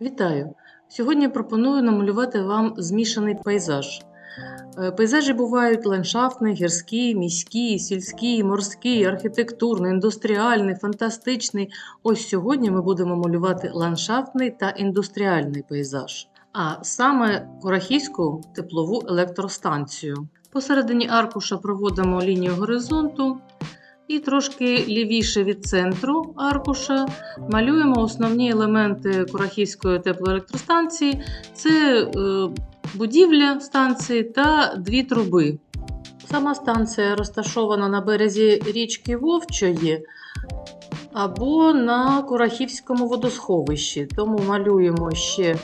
Вітаю! Сьогодні пропоную намалювати вам змішаний пейзаж. Е, Пейзажі бувають ландшафтний, гірський, міський, сільський, морський, архітектурний, індустріальний, фантастичний. Ось сьогодні ми будемо малювати ландшафтний та індустріальний пейзаж, а саме Курахівську теплову електростанцію. Посередині аркуша проводимо лінію горизонту. І трошки лівіше від центру аркуша малюємо основні елементи Курахівської теплоелектростанції. Це е, будівля станції та дві труби. Сама станція розташована на березі річки Вовчої або на Курахівському водосховищі. Тому малюємо ще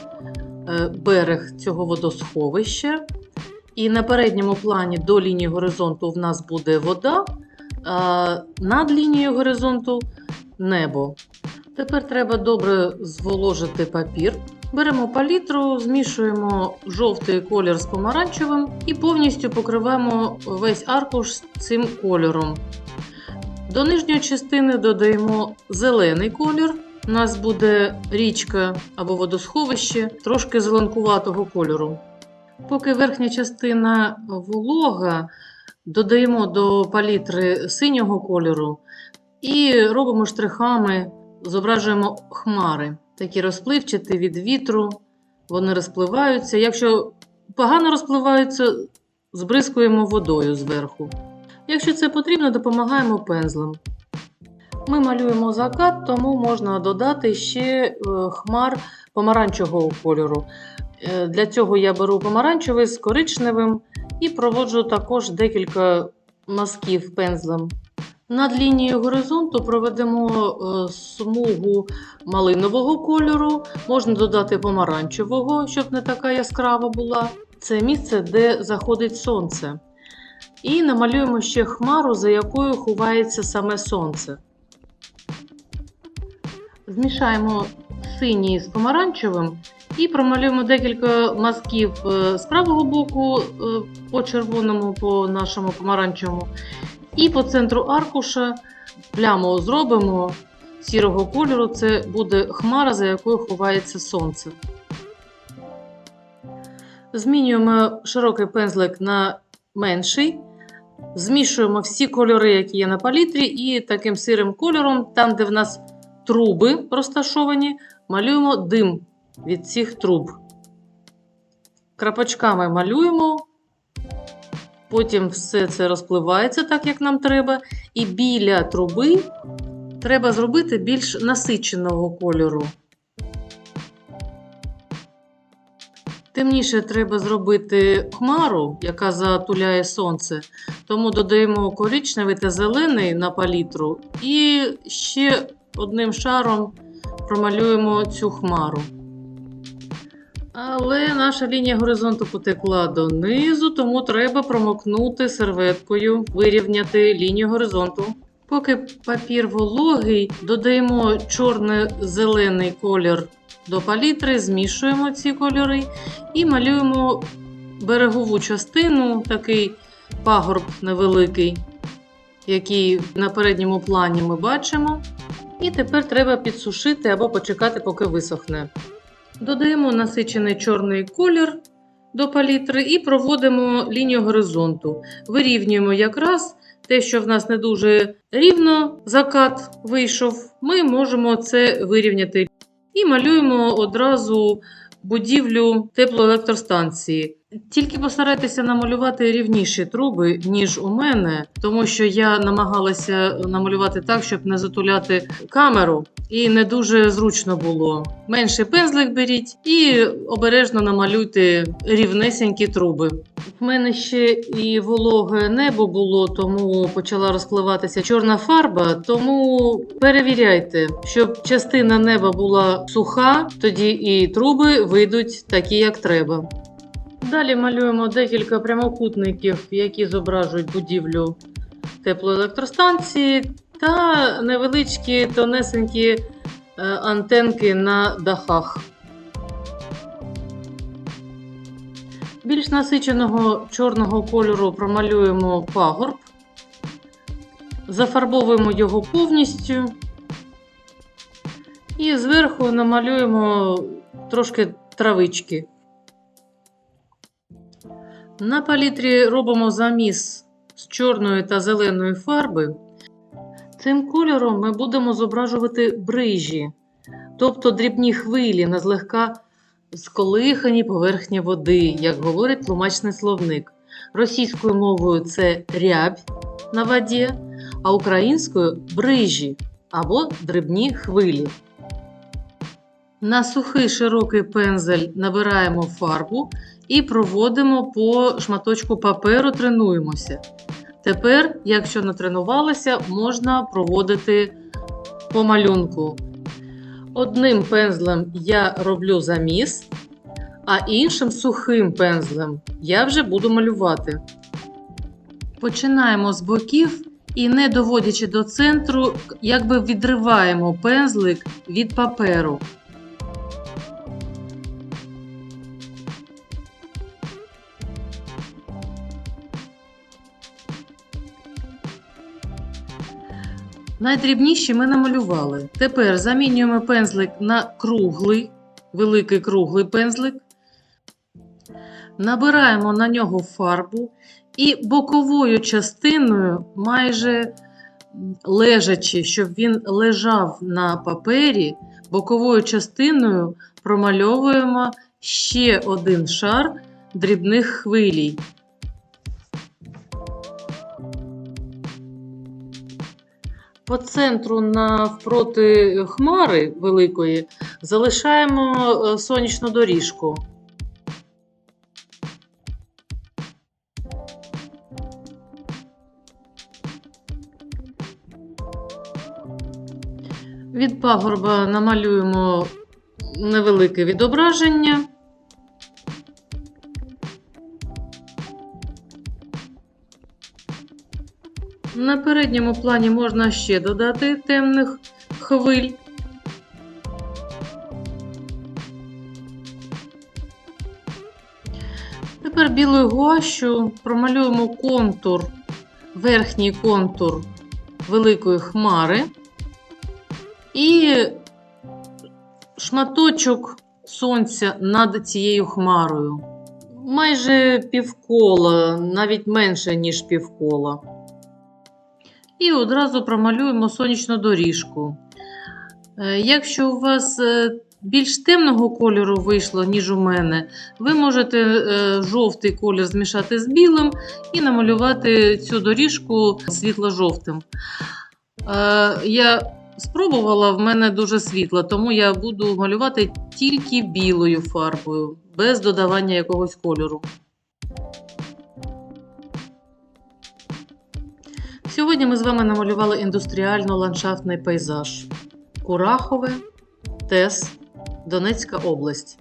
е, берег цього водосховища. І на передньому плані до лінії горизонту в нас буде вода над лінією горизонту небо. Тепер треба добре зволожити папір. Беремо палітру, змішуємо жовтий колір з помаранчевим і повністю покриваємо весь аркуш цим кольором. До нижньої частини додаємо зелений колір. У нас буде річка або водосховище трошки зеленкуватого кольору. Поки верхня частина волога, додаємо до палітри синього кольору і робимо штрихами, зображуємо хмари, такі розпливчаті від вітру, вони розпливаються. Якщо погано розпливаються, збризкуємо водою зверху. Якщо це потрібно, допомагаємо пензлем. Ми малюємо закат, тому можна додати ще е, хмар помаранчевого кольору. Е, Для цього я беру помаранчевий з коричневим і проводжу також декілька мазків пензлем. Над лінією горизонту проведемо е, смугу малинового кольору, можна додати помаранчевого, щоб не така яскрава була. Це місце, де заходить сонце. І намалюємо ще хмару, за якою ховається саме сонце. Змішаємо синій з помаранчевим і промалюємо декілька мазків е, з правого боку е, по червоному, по нашому помаранчевому. І по центру аркуша пляму зробимо сірого кольору. Це буде хмара, за якою ховається сонце. Змінюємо широкий пензлик на менший. Змішуємо всі кольори, які є на палітрі, і таким сирим кольором, там, де в нас труби розташовані, малюємо дим від цих труб. Крапочками малюємо, потім все це розпливається так, як нам треба. І біля труби треба зробити більш насиченого кольору. Темніше треба зробити хмару, яка затуляє сонце, тому додаємо коричневий та зелений на палітру і ще одним шаром промалюємо цю хмару. Але наша лінія горизонту потекла донизу, тому треба промокнути серветкою, вирівняти лінію горизонту. Поки папір вологий, додаємо чорно-зелений колір до палітри, змішуємо ці кольори і малюємо берегову частину, такий пагорб невеликий, який на передньому плані ми бачимо. І тепер треба підсушити або почекати, поки висохне. Додаємо насичений чорний колір до палітри і проводимо лінію горизонту. Вирівнюємо якраз те, що в нас не дуже рівно закат вийшов, ми можемо це вирівняти. І малюємо одразу будівлю теплоелектростанції. Тільки постарайтеся намалювати рівніші труби, ніж у мене, тому що я намагалася намалювати так, щоб не затуляти камеру, і не дуже зручно було. Менший пензлик беріть і обережно намалюйте рівнесенькі труби. В мене ще і вологе небо було, тому почала розпливатися чорна фарба. Тому перевіряйте, щоб частина неба була суха, тоді і труби вийдуть такі, як треба. Далі малюємо декілька прямокутників, які зображують будівлю теплоелектростанції, та невеличкі тонесенькі е, антенки на дахах. Більш насиченого чорного кольору промалюємо пагорб, зафарбовуємо його повністю і зверху намалюємо трошки травички. На палітрі робимо заміс з чорної та зеленої фарби. Цим кольором ми будемо зображувати брижі, тобто дрібні хвилі на злегка сколихані поверхні води, як говорить тлумачний словник. Російською мовою це рябь на воді, а українською брижі або дрібні хвилі. На сухий широкий пензель набираємо фарбу і проводимо по шматочку паперу, тренуємося. Тепер, якщо натренувалися, можна проводити по малюнку. Одним пензлем я роблю заміс, а іншим сухим пензлем я вже буду малювати. Починаємо з боків і, не доводячи до центру, якби відриваємо пензлик від паперу. Найдрібніші ми намалювали. Тепер замінюємо пензлик на круглий, великий круглий пензлик. Набираємо на нього фарбу і боковою частиною, майже лежачи, щоб він лежав на папері, боковою частиною промальовуємо ще один шар дрібних хвилій. По центру навпроти хмари великої залишаємо е, сонячну доріжку. Від пагорба намалюємо невелике відображення. На передньому плані можна ще додати темних хвиль. Тепер білою гуашю промалюємо контур, верхній контур великої хмари і шматочок сонця над цією хмарою. Майже півкола, навіть менше, ніж півкола. І одразу промалюємо сонячну доріжку. Е, Якщо у вас е, більш темного кольору вийшло, ніж у мене, ви можете е, жовтий колір змішати з білим і намалювати цю доріжку світло-жовтим. Я спробувала, в мене дуже світло, тому я буду малювати тільки білою фарбою, без додавання якогось кольору. Сьогодні ми з вами намалювали індустріально-ландшафтний пейзаж Курахове, Тес, Донецька область.